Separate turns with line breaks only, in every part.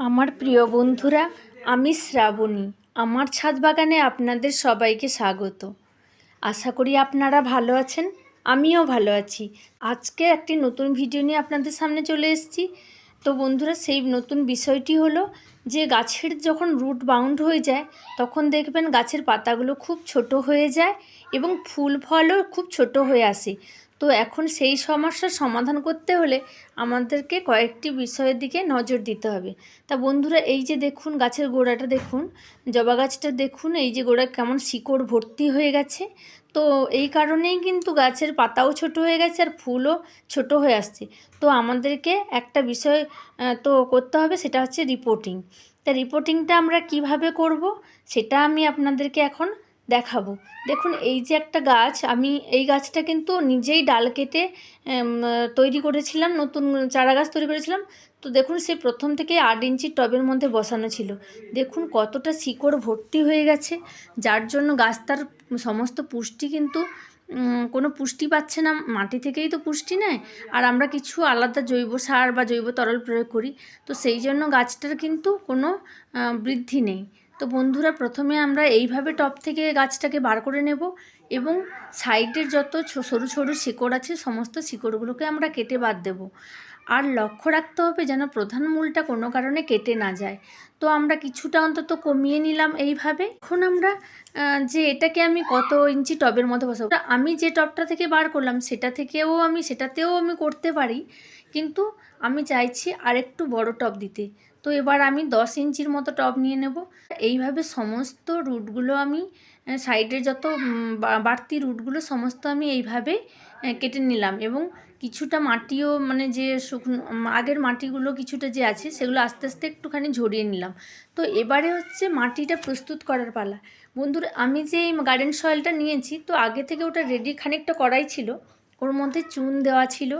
আমার প্রিয় বন্ধুরা, আমি শ্রাবণী। আমার ছাদ বাগানে আপনাদের সবাইকে স্বাগত। আশা করি আপনারা ভালো আছেন, আমিও ভালো আছি। আজকে একটি নতুন ভিডিও নিয়ে আপনাদের সামনে চলে এসেছি। তো বন্ধুরা, সেই নতুন বিষয়টি হলো যে, গাছের যখন রুট বাউন্ড হয়ে যায়, তখন দেখবেন গাছের পাতাগুলো খুব ছোট হয়ে যায় এবং ফুল ফলও খুব ছোট হয়ে আসে। তো এখন সেই সমস্যার সমাধান করতে হলে আমাদেরকে কয়েকটি বিষয়ের দিকে নজর দিতে হবে। তা বন্ধুরা, এই যে দেখুন গাছের গোড়াটা দেখুন, জবা গাছটা দেখুন, এই যে গোড়া কেমন শিকড় ভর্তি হয়ে গেছে। তো এই কারণেই কিন্তু গাছের পাতাও ছোট হয়ে গেছে আর ফুলও ছোট হয়ে আসছে। তো আমাদেরকে একটা বিষয় তো করতে হবে, সেটা হচ্ছে রিপোর্টিং তা রিপোর্টিংটা আমরা কীভাবে করব, সেটা আমি আপনাদেরকে এখন দেখাবো। দেখুন, এই যে একটা গাছ, আমি এই গাছটা কিন্তু নিজেই ডাল কেটে তৈরি করেছিলাম, নতুন চারা গাছ তৈরি করেছিলাম। তো দেখুন, সে প্রথম থেকে আট ইঞ্চি টবের মধ্যে বসানো ছিল। দেখুন, কতটা শিকড় ভর্তি হয়ে গেছে, যার জন্য গাছ তার সমস্ত পুষ্টি কিন্তু কোনো পুষ্টি পাচ্ছে না। মাটি থেকেই তো পুষ্টি নেয়। আর আমরা কিছু আলাদা জৈব সার বা জৈব তরল প্রয়োগ করি। তো সেই জন্য গাছটার কিন্তু কোনো বৃদ্ধি নেই। তো বন্ধুরা, প্রথমে আমরা এইভাবে টপ থেকে গাছটাকে বার করে নেব এবং সাইডের যত সরু সরু শিকড় আছে, সমস্ত শিকড়গুলোকে আমরা কেটে বাদ দেব। আর লক্ষ্য রাখতে হবে যেন প্রধান মূলটা কোনো কারণে কেটে না যায়। তো আমরা কিছুটা অন্তত কমিয়ে নিলাম এইভাবে। এখন আমরা যে এটাকে আমি কত ইঞ্চি টবের মধ্যে বসাবো আমি যে টবটা থেকে বার করলাম, সেটা থেকেও আমি, সেটাতেও আমি করতে পারি। কিন্তু আমি চাইছি আরেকটু বড় টব দিতে। তো এবার আমি দশ ইঞ্চির মতো টব নিয়ে নেব। এইভাবে সমস্ত রুটগুলো আমি সাইডের যত বাড়তি রুটগুলো সমস্ত আমি এইভাবে কেটে নিলাম এবং কিছুটা মাটিও মানে যে শুকনো আগের মাটিগুলো কিছুটা যে আছে সেগুলো আস্তে আস্তে একটুখানি ঝরিয়ে নিলাম। তো এবারে হচ্ছে মাটিটা প্রস্তুত করার পালা। বন্ধুরা, আমি যে গার্ডেন সয়েলটা নিয়েছি, তো আগে থেকে ওটা রেডি খানিকটা করাই ছিল। ওর মধ্যে চুন দেওয়া ছিল।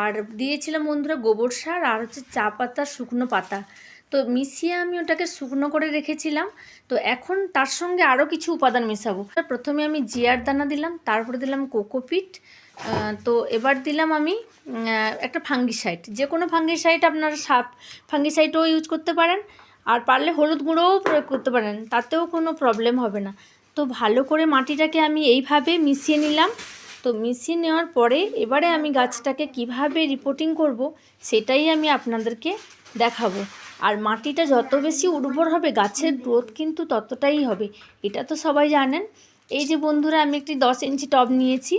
আর দিয়েছিলাম বন্ধুরা গোবর সার আর হচ্ছে চা পাতা, শুকনো পাতা। তো মিশিয়ে আমি ওটাকে শুকনো করে রেখেছিলাম। তো এখন তার সঙ্গে আরও কিছু উপাদান মেশাবো। প্রথমে আমি জিয়ার দানা দিলাম, তারপরে দিলাম কোকোপিট। তো এবার দিলাম আমি একটা ফাঙ্গিসাইড। যে কোনো ফাঙ্গিসাইড আপনারা সাপ ফাঙ্গিসাইডও ইউজ করতে পারেন। আর পারলে হলুদ গুঁড়োও প্রয়োগ করতে পারেন, তাতেও কোনো প্রবলেম হবে না। তো ভালো করে মাটিটাকে আমি এইভাবে মিশিয়ে নিলাম। তো মিশিয়ে নেওয়ার পরে এবারে আমি গাছটাকে কীভাবে রিপোর্টিং করব সেটাই আমি আপনাদেরকে দেখাবো। আর মাটিটা যত বেশি উর্বর হবে, গাছের গ্রোথ কিন্তু ততটাই হবে, এটা তো সবাই জানেন। এই যে বন্ধুরা, আমি একটি দশ ইঞ্চি টব নিয়েছি।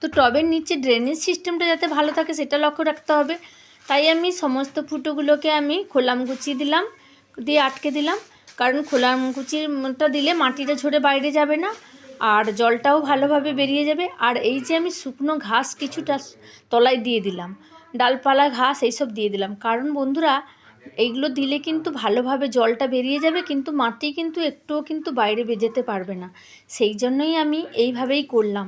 তো টবের নিচে ড্রেনেজ সিস্টেমটা যাতে ভালো থাকে সেটা লক্ষ্য রাখতে হবে। তাই আমি সমস্ত ফুটোগুলোকে আমি খোলাম কুচিয়ে দিলাম, দিয়ে আটকে দিলাম। কারণ খোলাম কুচিটা দিলে মাটিটা ঝরে বাইরে যাবে না। আর জলটাও ভালোভাবে বেরিয়ে যাবে। আর এই যে আমি শুকনো ঘাস কিছুটা তলায় দিয়ে দিলাম, ডালপালা ঘাস এইসব দিয়ে দিলাম। কারণ বন্ধুরা, এইগুলো দিলে কিন্তু ভালোভাবে জলটা বেরিয়ে যাবে, কিন্তু মাটি কিন্তু একটুও কিন্তু বাইরে যেতে পারবে না। সেই জন্যই আমি এইভাবেই করলাম।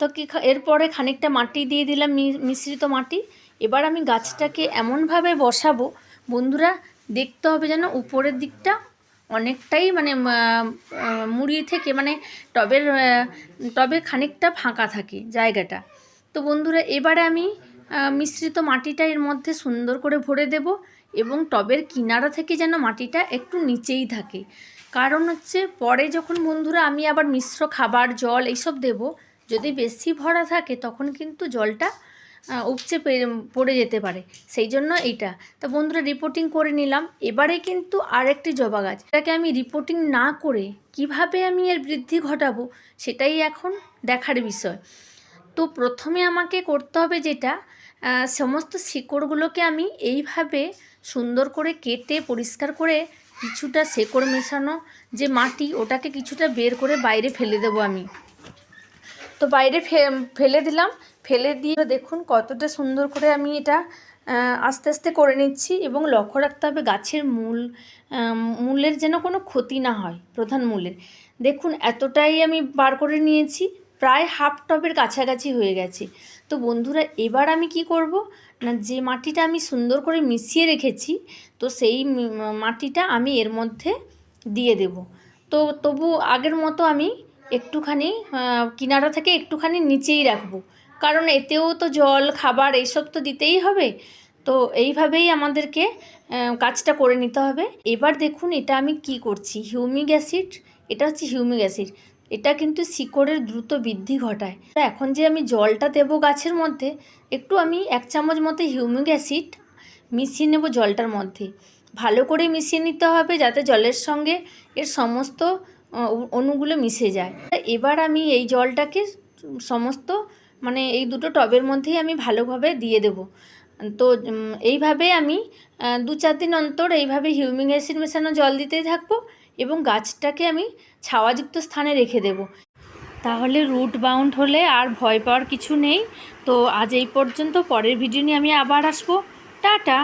তো কি এরপরে খানিকটা মাটি দিয়ে দিলাম মিশ্রিত মাটি। এবার আমি গাছটাকে এমনভাবে বসাবো, বন্ধুরা দেখতে হবে যেন উপরের দিকটা অনেকটাই মানে মুড়ি থেকে মানে টবের টবে খানিকটা ফাঁকা থাকে জায়গাটা। তো বন্ধুরা, এবারে আমি মিশ্রিত মাটিটা এর মধ্যে সুন্দর করে ভরে দেব এবং টবের কিনারা থেকে যেন মাটিটা একটু নিচেই থাকে। কারণ হচ্ছে, পরে যখন বন্ধুরা আমি আবার মিশ্র খাবার, জল এইসব দেব, যদি বেশি ভরা থাকে, তখন কিন্তু জলটা উপচে পড়ে যেতে পারে। সেই জন্য এইটা। তা বন্ধুরা রিপোর্টিং করে নিলাম। এবারে কিন্তু আরেকটি জবা গাছ। এটাকে আমি রিপোর্টিং না করে কীভাবে আমি এর বৃদ্ধি ঘটাবো, সেটাই এখন দেখার বিষয়। তো প্রথমে আমাকে করতে হবে যেটা সমস্ত শিকড়গুলোকে আমি এইভাবে সুন্দর করে কেটে, পরিষ্কার করে কিছুটা শেকড় মেশানো যে মাটি, ওটাকে কিছুটা বের করে বাইরে ফেলে দেবো আমি। তো বাইরে ফেলে দিলাম। ফেলে দিয়ে দেখুন কতটা সুন্দর করে আমি এটা আস্তে আস্তে করে নিচ্ছি এবং লক্ষ্য রাখতে হবে গাছের মূল মূলের যেন কোনো ক্ষতি না হয়, প্রধান মূলের। দেখুন এতটাই আমি বার করে নিয়েছি, প্রায় হাফ টবের কাছাকাছি হয়ে গেছে। তো বন্ধুরা, এবার আমি কি করব? না, যে মাটিটা আমি সুন্দর করে মিশিয়ে রেখেছি, তো সেই মাটিটা আমি এর মধ্যে দিয়ে দেব। তো তবু আগের মতো আমি একটুখানি কিনারা থেকে একটুখানি নিচেই রাখব। কারণ এতেও তো জল, খাবার এইসব তো দিতেই হবে। তো এইভাবেই আমাদেরকে কাজটা করে নিতে হবে। এবার দেখুন এটা আমি কি করছি। হিউমিক অ্যাসিড, এটা হচ্ছে হিউমিক অ্যাসিড। এটা কিন্তু শিকড়ের দ্রুত বৃদ্ধি ঘটায়। এখন যে আমি জলটা দেবো গাছের মধ্যে, একটু আমি এক চামচ মতো হিউমিক অ্যাসিড মিশিয়ে নেব জলটার মধ্যে। ভালো করে মিশিয়ে নিতে হবে যাতে জলের সঙ্গে এর সমস্ত অণুগুলো মিশে যায়। এবার আমি এই জলটাকে সমস্ত মানে এই দুটো টবের মধ্যেই আমি ভালোভাবে দিয়ে দেব। তো এইভাবে আমি দু চার দিন অন্তর এইভাবে হিউমিং অ্যাসিড মেশানো জল দিতেই থাকব এবং গাছটাকে আমি ছাওয়াযুক্ত স্থানে রেখে দেব। তাহলে রুট বাউন্ড হলে আর ভয় পাওয়ার কিছু নেই। তো আজ এই পর্যন্ত, পরের ভিডিও নিয়ে আমি আবার আসব। টাটা!